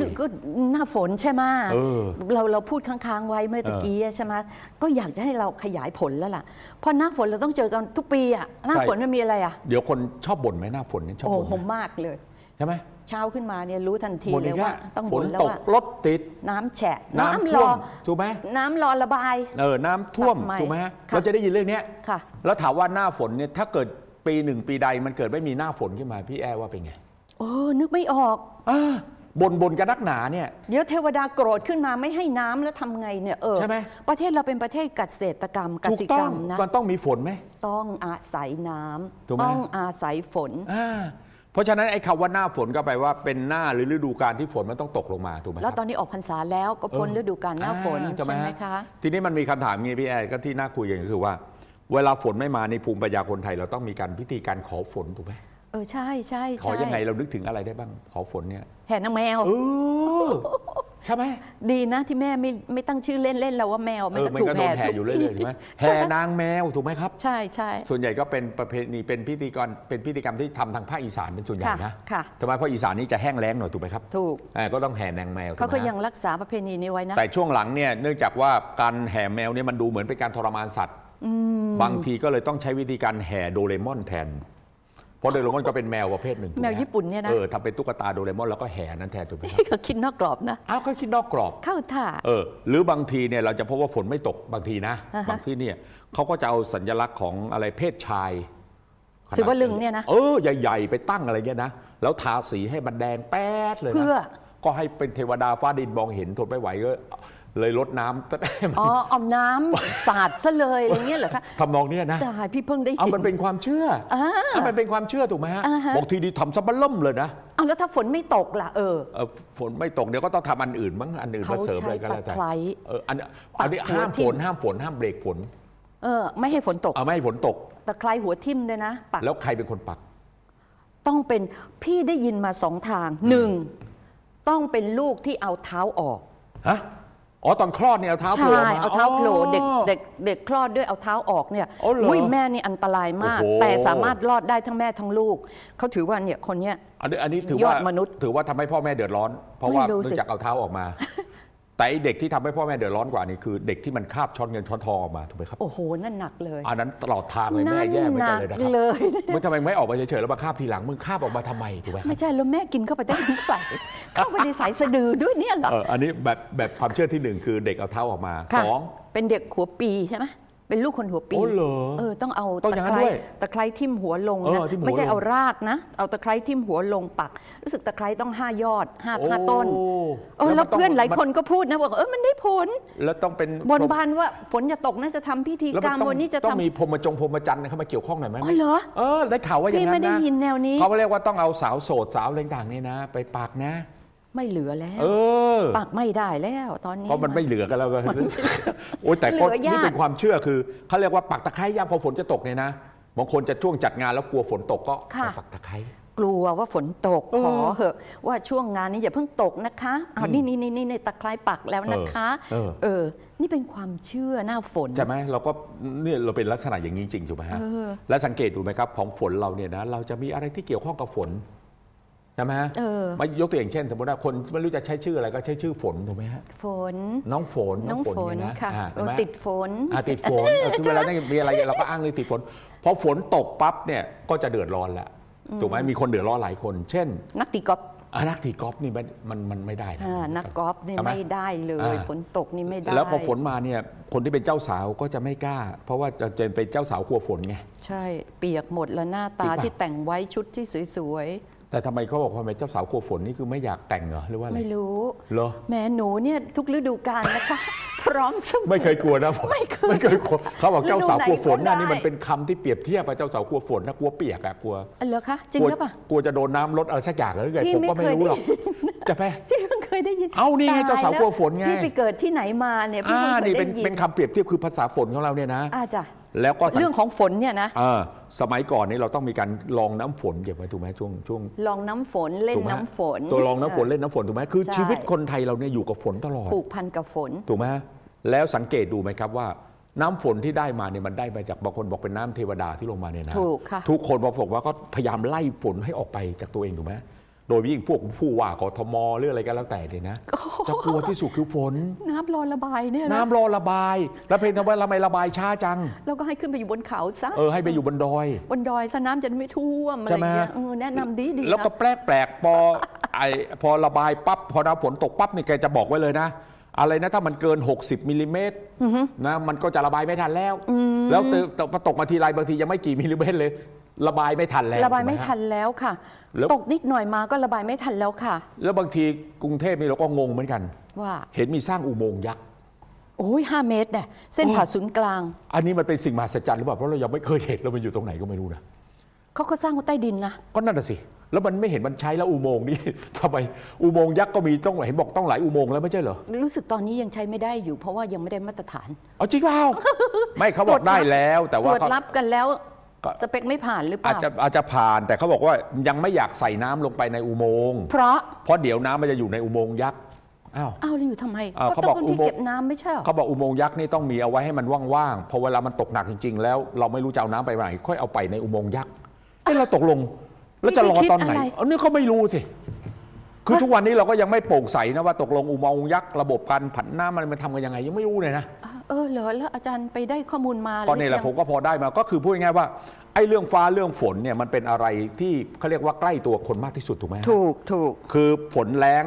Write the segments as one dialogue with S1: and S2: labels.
S1: หรือก็หน้าฝนใช่ไหม
S2: เออ
S1: เราเราพูดค้างๆไว้เมื่อตะกี้อะใช่ไหมก็อยากจะให้เราขยายผลแล้วล่ะเพราะหน้าฝนเราต้องเจอกันทุกปีอะหน้า
S2: ใช่
S1: ฝนมันมีอะไรอะ
S2: เดี๋ยวคนชอบบ่นไหมหน้าฝนเนี่ยชอบ
S1: โอ้
S2: บ่น
S1: โห
S2: ไหม
S1: มากเลย
S2: ใช่ไหม
S1: เช้าขึ้นมาเนี่ยรู้ทันที
S2: บ่น
S1: เล
S2: อี
S1: ย
S2: ก
S1: ว่า
S2: แล้ว
S1: ต้อง
S2: ฝ
S1: บ่
S2: น
S1: นแล้ว
S2: ตก
S1: ว่า ร
S2: ถติด
S1: น้ำแฉะ
S2: น้ำ
S1: น้ำร
S2: ท่ว
S1: อ
S2: มถูกไหม
S1: น้ำรอระบาย
S2: เออน้ำท่วม
S1: ตัดใหม่
S2: ถูกไหมฮะ
S1: ค่ะ
S2: เราจะได้ยินเรื่องเนี้ย
S1: ค่ะ
S2: แล้วถามว่าหน้าฝนเนี่ยถ้าเกิดปีหนึ่งปีใดมันเกิดไม่มีหน้าฝนขึ้นมาพี่แอร์ว่าเป็นไง
S1: โอ้ นึกไม่ออก
S2: อ่า บ่นบ่นกันนักหนาเนี่ย
S1: เดี๋ยวเทวดาโกรธขึ้นมาไม่ให้น้ำแล้วทำไงเนี่ยเออ
S2: ใช่ไหม
S1: ประเทศเราเป็นประเทศเกษตรกรรมก
S2: ถูก
S1: สิ
S2: ต้
S1: ก
S2: อ
S1: รงรมนะ
S2: มันต้องมีฝนไหม
S1: ต้องอาศัยน้
S2: ถูกไหมำ
S1: ต้องอาศัยฝน
S2: อ่าเพราะฉะนั้นไอ้คำว่าหน้าฝนก็แปลว่าเป็นหน้าหรือฤดูกาลที่ฝนมันต้องตกลงมาถูกไหมค
S1: แล้
S2: รั
S1: ว
S2: บ
S1: ตอนนี้ออกพรรษาแล้วก็พ้น
S2: เออ
S1: ฤดูกาลหน้าฝน
S2: อ่
S1: ใช่ไหม
S2: ฮ
S1: คะ
S2: ทีนี้มันมีคำถามงี้พี่แอร์ก็ที่น่าคุยกันก็คือว่า เวลาฝนไม่มาในภูมิปัญญาคนไทย เราต้องมีการพิธีการขอฝนถูกไหม
S1: เออใช่ใช่
S2: ขอ
S1: ใช่
S2: ยังไงเรานึกถึงอะไรได้บ้าง ขอฝนเนี่ย
S1: แห่นางแมว
S2: เออใช่ไหม
S1: ดีนะที่แม่ไม่ไม่ตั้งชื่อเล่นเล่นๆเราว่าแมว
S2: เออมัน
S1: ถู
S2: ก็
S1: ก
S2: โด
S1: แห่
S2: นแห่
S1: ทุก
S2: อยู่เรื่อยๆถูกไหม
S1: ใช่
S2: แห่นางแมวถูกไหมครับ
S1: ใช่ใช่
S2: ส่วนใหญ่ก็เป็นประเพณีเป็นพิธีกรเป็นพิธีกรรมที่ทำทางภาคอีสานเป็นส่วนใหญ่
S1: ค่ะ
S2: นะ
S1: ค่ะ
S2: ทำไมเพราะอีสานนี่จะแห้งแล้งหน่อยถูกไหมครับ
S1: ถูก
S2: อ่าก็ต้องแห่นางแมว
S1: เขา
S2: ถู
S1: ก็
S2: ไหมฮะ
S1: ยังรักษาประเพณีนี้ไว้นะ
S2: แต่ช่วงหลังเนี่ยเนื่องจากว่าการแห่แมวเนี่ยมันดูเหมือนเป็นการทรมานสัตว์ บางทีก็เลยต้องใช้วิธีการแห่โดเรมอนแทน เพราะโดเรมอนก็เป็นแมวประเภทหนึ่งถูกไห
S1: แมวญี่ปุ่นเนี่ยนะ
S2: เออทำเป็นตุ๊กตาโดเรมอนแล้วก็แห่นั้นแทนถูกไหมครับ
S1: เขาคิดนอกกรอบนะ
S2: อ้าวก็คิดนอกกรอบ
S1: เข้าท่า
S2: เออหรือบางทีเนี่ยเราจะพบว่าฝนไม่ตกบางทีนะ
S1: อ่าฮะ
S2: บางที่เนี่ยเขาก็จะเอาสัญลักษณ์ของอะไรเพศชายขนาด
S1: ศิวลึงเนี่ยนะ
S2: เออใหญ่ๆไปตั้งอะไรเงี้ยนะแล้วทาสีให้มันแดงแป๊ดเลยนะ
S1: เพื่อ
S2: ก็ให้เป็นเทวดาฟ้าดินมองเห็นทนไม่ไหวก็ เลยลดน้ำให้มัน
S1: อ๋อเอาน้ำสาดซะเลยอะไรเงี้ยเหรอคะ
S2: ทำนองเนี้ยนะ
S1: ตายพี่เพิ่งได้
S2: เอา
S1: ยิน
S2: มันเป็นความเชื่อ
S1: อ่า
S2: เอามันเป็นความเชื่อถูกไหมฮะ
S1: อ่าฮะ
S2: บอกทีดีทำซับบัลล่มเลยนะ
S1: เอาแล้วถ้าฝนไม่ตกล่ะเออ
S2: เออฝนไม่ตกเดี๋ยวก็ต้องทำอันอื่นมั้ง อันอื่นมา
S1: เขา
S2: เสริม
S1: ใช้
S2: เลยก็แล้วแต่
S1: ตะไคร้
S2: เอออันอันนี้
S1: ปักหัว
S2: ห้าม
S1: ทิ่
S2: ฝ
S1: ม
S2: นห้ามฝนห้ามเบรกฝน
S1: เออ ไม่ให้ฝนตก
S2: เอาไม่ให้ฝนตก
S1: ตะไคร้หัวทิ่มด้วยนะปัก
S2: แล้วใครเป็นคนปัก
S1: ต้องเป็นพี่ได้ยินมาสองทางหนึ่งต้องเป็นลูกที่เอาเท้าออก
S2: ฮะ อ๋อตอนคลอดเนี่ยเอาเท้าโผล่
S1: ใช่
S2: มา
S1: เอาเท้าโผล่
S2: อ๋อ
S1: เด็กเด็กเด็กคลอดด้วยเอาเท้าออกเนี่ย
S2: อ๋อเหรอ
S1: ยแม่นี่อันตรายมาก
S2: โอ้โห
S1: แต่สามารถรอดได้ทั้งแม่ทั้งลูก เขาถือว่าเนี่ยคนเนี้ย
S2: อันนี้อันนี้ถือย
S1: อ
S2: ว่า
S1: ดมนุษย์
S2: ถือว่าทำให้พ่อแม่เดือดร้อน เพราะว่า
S1: ไม่รู้สิ
S2: เนื่องจากเอาเท้าออกมา แต่ไอ้เด็กที่ทำให้พ่อแม่เดือดร้อนกว่านี่คือเด็กที่มันคาบช้อนเงินช้อนทองออกมาถูกไหมครับ
S1: โอ้โห นั่นหนักเลย
S2: อันนั้นตลอดทางเลยแม่แย่เหมือนกันเลยนะค
S1: ห
S2: รับ
S1: เลย
S2: มันทำไมไม่ออกมาเฉยๆแล้วมาคาบทีหลังมึงคาบออกมาทำไมถูกไหมครับ
S1: ไม่ใช่แล้วแม่กินเข้าไปได้ทั้งใส่เข้าไปในสายสะดือด้วยเนี่ยเหรอ
S2: เอออันนี้แบบแบบความเชื่อที่หนึ่งคือเด็กเอาเท้าออกมา
S1: ค่ะ
S2: สอง
S1: เป็นเด็กหัวปีใช่ไหม เป็นลูกคนหัวปี
S2: โอ้เหรอ
S1: เออต้องเอา
S2: ต้องอ
S1: ตะ
S2: ย่างนั้
S1: ไคนร้
S2: ด้วย
S1: ตะไคร้ทิ่มหัวลง
S2: เอ
S1: นะ
S2: อทิ่มหัว
S1: ไม่ใช่
S2: ลง
S1: เอารากนะ เอาตะไคร้ทิ่มหัวลงปัก รู้สึกตะไคร้ต้องห้ายอดห้า
S2: โอ้
S1: ห้าต้นเออ
S2: แล้
S1: แล้วว
S2: มันต้อง
S1: เพื่อนหลาย
S2: มัน
S1: คนก็พูดนะบอกเออมันได้ผล
S2: แล้วต้องเป็น
S1: บนบานว่าฝนจะตกน่าจะทำพิธี
S2: แล้ว
S1: กร
S2: มั
S1: รม
S2: นต้อง
S1: วันนี้จะ
S2: ต้อง
S1: ทำ
S2: มีพรหมจงพรหมจันทร์เข้ามาเกี่ยวข้องหน่อยไหม
S1: อ๋อเหรอ
S2: เออได้ข่าวว่าอย่าง
S1: พี่
S2: นั้น
S1: ไม่ได้
S2: นะ
S1: ยินแนวนี้
S2: เขาเรียกว่าต้องเอาสาวโสดสาวอะไรต่างๆนี่นะ ไปปักนะ
S1: ไม่เหลือแล้ว
S2: เออ
S1: ปักไม่ได้แล้วตอนนี้
S2: เพราะมันไม่เหลือกันแล้วก็โอ้ยแต่ก็
S1: เหลือยาก
S2: นี่เป็นความเชื่อคือเขาเรียกว่าปักตะไคร้ย่างพอฝนจะตกเนี่ยนะบางคนจะช่วงจัดงานแล้วกลัวฝนตกก็
S1: ค่ะ
S2: ไปปักตะไคร้
S1: กลัวว่าฝนตก
S2: เออ
S1: ขอเหอะ ว่าช่วงงานนี้อย่าเพิ่งตกนะคะเอานี่นี่นี่นี่ในตะไคร้ปักแล้วนะคะ
S2: เออ
S1: เออนี่เป็นความเชื่อหน้าฝน
S2: ใช่ไหมเราก็เนี่ยเราเป็นลักษณะอย่างนี้จริงถูกไหมฮะ
S1: เออ
S2: และสังเกตดูไหมครับของฝนเราเนี่ยนะเราจะมีอะไรที่เกี่ยวข้องกับฝน ใช่ไหมฮะ
S1: เออ
S2: มายกตัวอย่างเช่น สมมติว่าคนไม่รู้จะใช้ชื่ออะไรก็ใช้ชื่อฝนถูกไหมฮะ
S1: ฝน
S2: น้องฝน
S1: น้องฝน
S2: เยนะ
S1: ค่ะ
S2: อ่า
S1: เอ
S2: ใช่
S1: อ
S2: ไหม
S1: ติดฝน
S2: อ่าติดฝนเออคือเวลาเนี่ยมีอะไรเราก็อ้างเลยติดฝนพอฝนตกปั๊บเนี่ยก็จะเดือดร้อนแล้วถูกไหมมีคนเดือดร้อนหลายคน เช่น
S1: นักตีกอล์ฟ
S2: อะนักตีกอล์ฟนี่มันมันมันไม่ได้ะ
S1: อ่านักกอล์ฟนี่
S2: ใช่ห
S1: ไม่ได้เลย
S2: อ่า
S1: ฝนตกนี่ไม่ได้
S2: แล้วพอฝนมาเนี่ยคนที่เป็นเจ้าสาวก็จะไม่กล้า เพราะว่าจะจะเป็นเจ้าสาวกลัวฝนไง
S1: ใช่ เปียกหมดแล้วหน้าตา
S2: จริงปะ
S1: ที่แต่งไว้ชุดที่สวย
S2: แต่ทำไมเขาบอกว่าทำไมเจ้าสาวกลัวฝนนี่คือไม่อยากแต่งเหรอหรือว่า
S1: ๆ
S2: อะไร
S1: ไม่รู้
S2: เหรอ
S1: แหม่หนูเนี่ยทุกฤดูกาลนะคะ พร้อมเสมอ
S2: ไม่เคยกลัวนะ
S1: ไม่เคย
S2: ไม่เคยกลัวเขาบอกเจ้าสาวกลัวฝน
S1: ฤดูไหนก็
S2: นะ
S1: ได้
S2: นี่มันเป็นคำที่เปรียบเทียบกับเจ้าสาวกลัวฝนนะกลัวเปียกอะกลัว
S1: อันเหรอคะจริง
S2: กลัว
S1: หรือเปล่า
S2: กลัวจะโดนน้ำลดอะไรสักอย่างหรือไง
S1: พี่
S2: ผมก็
S1: ไม่
S2: ไม่
S1: เคย
S2: รู้หรอก
S1: ได้
S2: จะไป
S1: พี่เพิ่งเคยได้ยิน
S2: เอานี่ไง
S1: ตย
S2: เจ้าสาว
S1: แล้
S2: กลัวฝนไง
S1: พี่ไปเกิดที่ไหนมาเนี่ยพี่
S2: อ่า
S1: เพิ่งเค
S2: นี่
S1: ย
S2: เป็
S1: ได้
S2: น
S1: ยิน
S2: เป็นคำเปรียบเทียบคือภาษาฝนของเราเนี่ยนะ
S1: อ่าจ้ะ
S2: แล้วก็สัง
S1: เรื่องของฝนเนี่ยนะ
S2: เออสมัยก่อนนี่เราต้องมีการลองน้ำฝนเก็บไว้ถูกไหมช่วงช่วง
S1: ลองน้ำฝนเล่น
S2: ถูกไหม
S1: น้ำฝน
S2: ตัวลองน้ำฝนเล่นน้ำฝนถูกไหมคือ
S1: ใช่
S2: ชีวิตคนไทยเราเนี่ยอยู่กับฝนตลอด
S1: ผูกพันกับฝน
S2: ถูกไหมแล้วสังเกตดูไหมครับว่าน้ำฝนที่ได้มาเนี่ยมันได้มาจากบางคนบอกเป็นน้ำเทวดาที่ลงมาเนี่ยนะ
S1: ถูกค่ะ
S2: ทุกคนบอกว่าก็พยายามไล่ฝนให้ออกไปจากตัวเองถูกไหม โดยยิ่งพวกผู้ว่ากทมหรืออะไรก็แล้วแต่เนี่ยนะจะกลัวที่สุดคือฝน
S1: น้ำรอระบายเนี่ยนะ
S2: น้ำรอระบาย แล้วเพลงทำไมทำไมระบายช้าจัง
S1: เราก็ให้ขึ้นไปอยู่บนเขาซะ
S2: เออให้ไปอยู่บนดอย
S1: บนดอยซะน้ำจะไม่ท่วมอะไร
S2: ใช่ไหม
S1: เงี้ยเออแนะนำดีดี
S2: แล้วก็
S1: นะ
S2: แปลกแปลกๆพอไอพอระบายปั๊บพอน้ำฝนตกปั๊บนี่แกจะบอกไว้เลยนะอะไรนะถ้ามันเกิน 60มิลลิเมตรนะมันก็จะระบายไม่ทันแล้ว แล้วเติมพอตกมาทีไรบางทียังไม่กี่มิลลิเมตรเลย ระบายไม่ทันแล้ว
S1: ระบายไม่
S2: ถูกห
S1: ทันแล้วค่ะ
S2: แล้ว
S1: ตกนิดหน่อยมาก็ระบายไม่ทันแล้วค่ะ
S2: แล้วบางทีกรุงเทพนี่เราก็งงเหมือนกัน
S1: ว่า
S2: เห็นมีสร้างอุโมงค์ยักษ์
S1: โอ้ยห้าเมตรเนี่ยเส้น
S2: โอ้
S1: ผ่าศูนย์กลาง
S2: อันนี้มันเป็นสิ่งมหัศจรรย์หรือเปล่าเพราะเรายังไม่เคยเห็นแล้วมันอยู่ตรงไหนก็ไม่รู้นะ
S1: เขาก็สร้างไว้ใต้ดินนะ
S2: ก็นั่นน่ะสิแล้วมันไม่เห็นมันใช้แล้วอุโมงค์นี่ ทำไมอุโมงค์ยักษ์ก็มีต้องเห็นบอกต้องหลายอุโมงค์แล้วไม่ใช่เหรอ
S1: รู้สึกตอนนี้ยังใช้ไม่ได้อยู่ เพราะว่ายังไม่ได้มาตรฐาน
S2: เอาจริงเปล่า ไม่เขาบอกได้แล้วแต่
S1: ตร
S2: ว่าว
S1: จ
S2: เขา
S1: รับกันแล้ว
S2: ก็
S1: สเปคไม่ผ่านหรือเป
S2: อาจ
S1: ล่า
S2: จะอาจจะผ่านแต่เขาบอกว่ายังไม่อยากใส่น้ำลงไปในอุโมงค์
S1: เพราะ
S2: เพราะเดี๋ยวน้ำมันจะอยู่ในอุโมงค์ยักษ์อ้าว
S1: อ้าวแล้วอยู่ทำไม
S2: อ้าว
S1: ก็
S2: เขา
S1: ต้
S2: บ
S1: อ
S2: อก
S1: งที่
S2: อุโมงค์
S1: เก็บน้ำไม่ใช่เหรอ
S2: เขาบอกอุโมงค์ยักษ์นี่ต้องมีเอาไว้ให้มันว่างๆพอเวลามันตกหนักจริง ๆ แล้วเราไม่รู้จะเอาน้ำไปไหนค่อยเอาไปในอุโมงค์ยักษ์เอ้เราตกลง แล้วจะรอตอนไหนอันนี้เขาไม่รู้สิคือทุกวันนี้เราก็ยังไม่โปร่งใสนะว่าตกลงอุโมงค์ยักษ์ระบบการผันน้ำมันมันทำกันยังไงยังไม่รู้เลยนะ
S1: เออเหรอแล้วอาจารย์ไปได้ข้อมูลมา
S2: ก็นี่แหละ
S1: รือ
S2: ผ
S1: ยัง
S2: มก็พอได้มาก็คือพูดง่ายๆว่าไอ้เรื่องฟ้าเรื่องฝนเนี่ยมันเป็นอะไรที่เขาเรียกว่าใกล้ตัวคนมากที่สุดถูกไหมฮะ
S1: ถูกถูก
S2: คือฝนแรง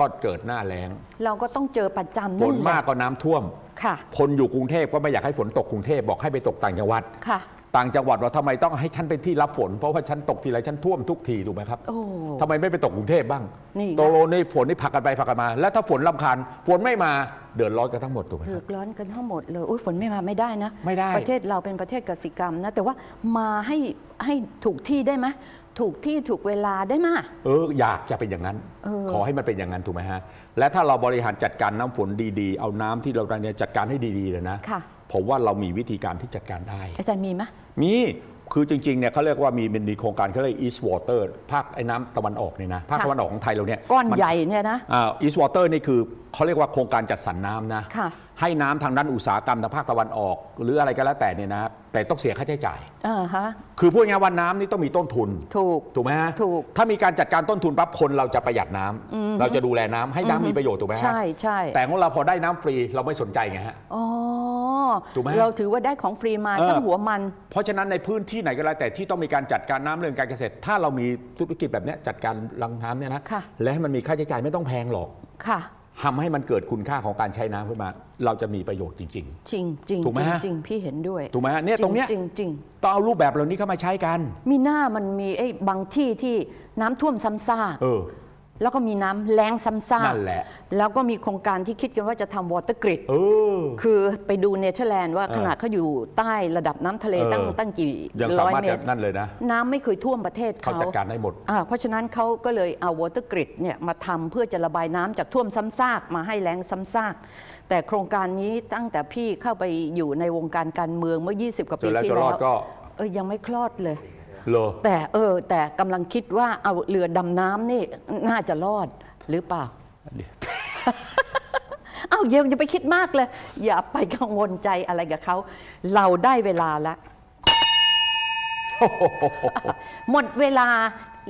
S2: ก็เกิดหน้าแรง
S1: เราก็ต้องเจอประจำ
S2: ฝ
S1: นั่
S2: น
S1: นแห
S2: มาก
S1: ละ
S2: ก็น้ำท่วม
S1: ค่ะ
S2: คนอยู่กรุงเทพก็ไม่อยากให้ฝนตกกรุงเทพบอกให้ไปตกต่างจังหวัด
S1: ค่ะ
S2: ต่างจังหวัดว่าทำไมต้องให้ฉันเป็นที่รับฝน เพราะว่าฉันตกทีไรฉันท่วมทุกทีถูกไหมครับ
S1: โอ้
S2: ทำไมไม่ไปตกกรุงเทพบ้าง
S1: นี่ไง
S2: โตโลนี่ฝนนี่ผลักกันไปผลักกันมา แล้วถ้าฝนลำคาญฝนไม่มาเดือดร้อนกันทั้งหมดถูกไหมค
S1: เดื
S2: รั
S1: อบ ดร้อนกันทั้งหมดเลยอุ้ยฝนไม่มาไม่ได้นะ
S2: ไม่ได้
S1: ประเทศเราเป็นประเทศกสิกรรมนะ แต่ว่ามาให้ให้ถูกที่ได้ไหมถูกที่ถูกเวลาได้ไหม
S2: เอออยากจะเป็นอย่างนั้น
S1: เออ
S2: ขอให้มันเป็นอย่างนั้นถูกไหมฮะ และถ้าเราบริหารจัดการน้ำฝนดีๆ เอาน้ำที่เราได้เนี่ยจัดการให้ดีๆเลยนะ
S1: ค่ะ
S2: ผมว่าเรามีวิธีการที่จัดการได้
S1: อาจารย์มีไหม
S2: มีคือจริงๆเนี่ยเขาเรียกว่ามีมันมีโครงการเขาเรียก East Water ภาคไอ้น้ำตะวันออกเนี่ยนะภาค
S1: ค่ะ
S2: ตะวันออกของไทยเราเนี่ย
S1: ก้อน
S2: มั
S1: ใหญ่เนี่ยนะ
S2: อ่า East Water นี่คือเขาเรียกว่าโครงการจัดสรรน้ำนะ
S1: ค่ะ
S2: ให้น้ำทางด้านอุตสาหกรรมทางภาคตะวันออก หรืออะไรก็แล้วแต่เนี่ยนะแต่ต้องเสียค่าใช้จ่าย
S1: เออฮะ
S2: คือพูดง่ายๆว่าน้ำนี่ต้องมีต้นทุน
S1: ถูก
S2: ถูกไหมฮะ
S1: ถูก
S2: ถ้ามีการจัดการต้นทุนปั๊บคนเราจะประหยัดน้ำเราจะดูแลน้ำให้น้ำมีประโยชน์ถูกไหมฮะ
S1: ใช่ใช่
S2: แต่ของเราพอได้น้ำฟรีเราไม่สนใจไงฮะ
S1: อ๋อ
S2: ถูกไหม
S1: เราถือว่าได้ของฟรีมา
S2: เออ
S1: ช่างหัวมัน
S2: เพราะฉะนั้นในพื้นที่ไหนก็แล้วแต่ที่ต้องมีการจัดการน้ำเรื่องการเกษตร ถ้าเรามีธุรกิจแบบเนี้ยจัดการรังน้ำเนี่ยนะ
S1: ค่ะ
S2: และให้มันมีค่าใช้จ่ายไม่ต้องแพงหรอก
S1: ค่ะ
S2: ทำให้มันเกิดคุณค่าของการใช้น้ำขึ้นมา เราจะมีประโยชน์จริง
S1: จริงจริง
S2: ถูกไหม
S1: จริง
S2: ฮะ
S1: จริงพี่เห็นด้วย
S2: ๆ ถูกไหมฮะเนี่ยตรงเนี้ย
S1: จริงจริง
S2: ต้องเอารูปแบบเหล่านี้เข้ามาใช้กัน
S1: มีหน้ามันมีไอ้บางที่ที่น้ำท่วมซ้ำซาก
S2: เออ
S1: แล้วก็มีน้ำแรงซ้ำซาก
S2: นั่นแหละ
S1: แล้วก็มีโครงการที่คิดกันว่าจะทำวอเตอร์กริด
S2: เออ
S1: คือไปดูเนเธอร์แลนด์ว่า
S2: เออ
S1: ขนาดเขาอยู่ใต้ระดับน้ำทะเล
S2: เออ
S1: ตั้งตั้งกี่
S2: ยัง
S1: ร้
S2: สา
S1: อย
S2: มารถ
S1: เม
S2: จะ
S1: ตร
S2: นั่นเลยนะ
S1: น้ำไม่เคยท่วมประเทศ
S2: เขา
S1: เขา
S2: จัดการได้หมด
S1: อ่าเพราะฉะนั้นเขาก็เลยเอาวอเตอร์กริดเนี่ยมาทำเพื่อจะระบายน้ำจากท่วมซ้ำซากมาให้แรงซ้ำซาก แต่โครงการนี้ตั้งแต่พี่เข้าไปอยู่ในวงการการเมืองเมื่อ 20 กว่า
S2: จ
S1: ปี
S2: นแล้ว
S1: ที่
S2: จะร
S1: แล้
S2: อ
S1: ว
S2: ดก็
S1: เออยังไม่คลอดเลย
S2: เลอ
S1: แต่เออ แต่กำลังคิดว่าเอาเรือดำน้ำนี่น่าจะรอดหรือเปล่า เอ้าเยังจะไปคิดมากเลย อย่าไปกังวลใจอะไรกับเขา เราได้เวลาละ หมดเวลา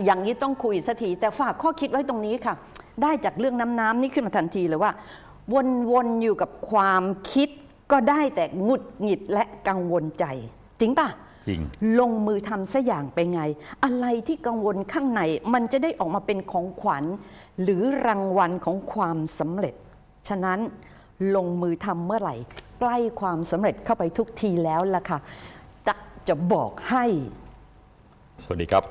S1: อย่างนี้ต้องคุยสักทีแต่ฝากข้อคิดไว้ตรงนี้ค่ะ ได้จากเรื่องน้ำน้ำนี่ขึ้นมาทันทีเลยว่า วนๆอยู่กับความคิดก็ได้แต่หงุดหงิดและกังวลใจ จริงป่ะ
S2: จริง
S1: ลงมือทำซะอย่างไปไง อะไรที่กังวลข้างในมันจะได้ออกมาเป็นของขวัญ หรือรางวัลของความสำเร็จ ฉะนั้นลงมือทำเมื่อไหร่ ใกล้ความสำเร็จเข้าไปทุกทีแล้วล่ะค่ะจะจะบอกให้
S2: สวัสดีครับ